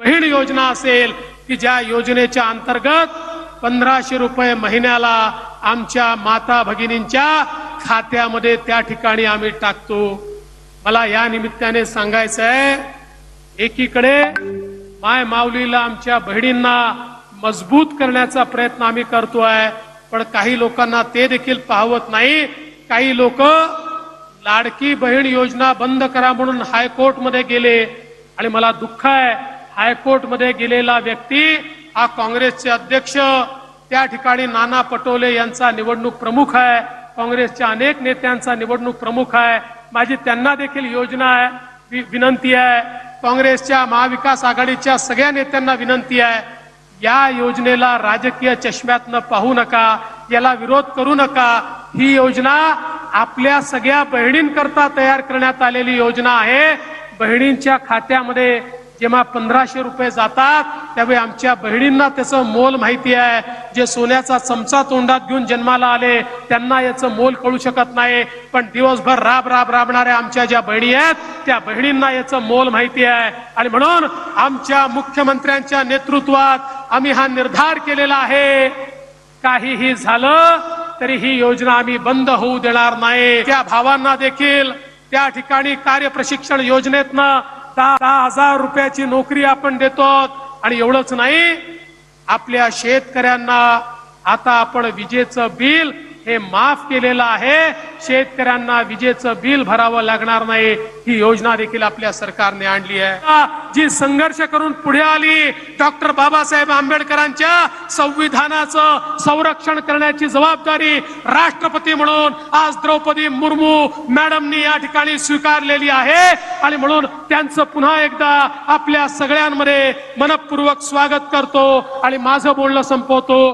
बहीण योजना असेल की ज्या योजनेच्या अंतर्गत पंधराशे रुपये महिन्याला आमच्या माता भगिनींच्या खात्यामध्ये त्या ठिकाणी आम्ही टाकतो. मला या निमित्ताने सांगायचं आहे एकीकडे माय माऊलीला आमच्या बहिणींना मजबूत करण्याचा प्रयत्न आम्ही करतोय पण काही लोकांना ते देखील पाहवत नाही. काही लोक लाडकी बहीण योजना बंद करा म्हणून हायकोर्टमध्ये गेले आणि मला दुःख आहे. हायकोर्टमध्ये गेलेला व्यक्ती हा काँग्रेसचे अध्यक्ष त्या ठिकाणी नाना पटोले यांचा निवडणूक प्रमुख आहे. काँग्रेसच्या अनेक नेत्यांचा निवडणूक प्रमुख आहे. माझी त्यांना देखील योजना आहे वि- विनंती आहे. काँग्रेसच्या महाविकास आघाडीच्या सगळ्या नेत्यांना विनंती आहे. या योजनेला राजकीय चष्म्यातनं पाहू नका याला विरोध करू नका. ही योजना आपल्या सगळ्या बहिणींकरता तयार करण्यात आलेली योजना आहे. बहिणींच्या खात्यामध्ये जेव्हा पंधराशे रुपये जातात त्यावेळी आमच्या बहिणींना त्याचं मोल माहिती आहे. जे सोन्याचा चमचा तोंडात घेऊन जन्माला आले त्यांना याचं मोल कळू शकत नाही. पण दिवसभर राब राब राबणाऱ्या आमच्या ज्या बहिणी आहेत त्या बहिणींना याचं मोल माहिती आहे. आणि म्हणून आमच्या मुख्यमंत्र्यांच्या नेतृत्वात आम्ही हा निर्धार केलेला आहे. काहीही झालं तरी ही योजना आम्ही बंद होऊ देणार नाही. त्या भावांना देखील त्या ठिकाणी कार्य प्रशिक्षण योजनेतनं दहा हजार रुपयाची नोकरी आपण देतो आणि एवढंच नाही आपल्या शेतकऱ्यांना आता आपण विजेचं बिल हे माफ केलेलं आहे. शेतकऱ्यांना विजेचं बिल भरावं लागणार नाही. ही योजना देखील आपल्या सरकारने आणली आहे. जी संघर्ष करून पुढे आली डॉक्टर बाबासाहेब आंबेडकरांच्या संविधानाचं संरक्षण करण्याची जबाबदारी राष्ट्रपती म्हणून आज द्रौपदी मुर्मू मॅडमनी या ठिकाणी स्वीकारलेली आहे. आणि म्हणून त्यांचं पुन्हा एकदा आपल्या सगळ्यांमध्ये मनपूर्वक स्वागत करतो. आणि माझं बोलणं संपवतो.